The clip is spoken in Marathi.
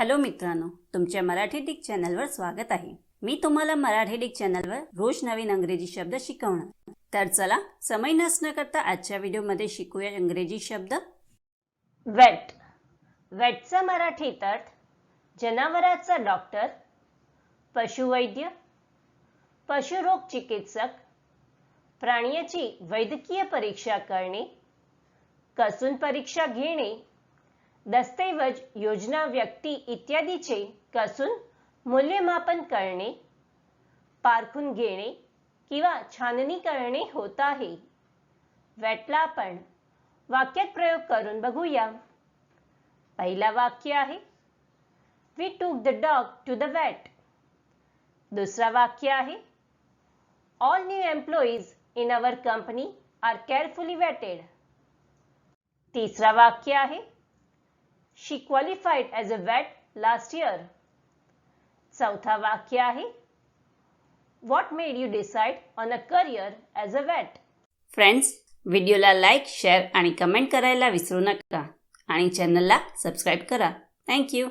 हॅलो मित्रांनो तुमच्या मराठी डिक चॅनलवर स्वागत आहे. मी तुम्हाला मराठी डिक चॅनलवर रोज नवीन अंग्रेजी शब्द शिकवणार. तर चला समय नसणं करता आजच्या व्हिडिओमध्ये शिकूया इंग्रजी शब्द. वेट. वेटचा मराठीत अर्थ जनावराचा डॉक्टर पशुवैद्य पशुरोग चिकित्सक प्राण्याची वैद्यकीय परीक्षा करणे कसून परीक्षा घेणे दस्तऐवज योजना व्यक्ती इत्यादीचे कसून मूल्यमापन करणे पारखून घेणे किंवा छाननी करणे होत आहे. वेटला आपण वाक्यात प्रयोग करून बघूया. पहिला वाक्य आहे we took the dog to the vet दुसरा वाक्य आहे all new employees in our company are carefully vetted तिसरा वाक्य आहे she qualified as a vet last year चौथा वाक्य आहे what made you decide on a career as a vet friends व्हिडिओला लाईक शेअर आणि कमेंट करायला विसरू नका. आणि चॅनलला सबस्क्राईब करा. थँक्यू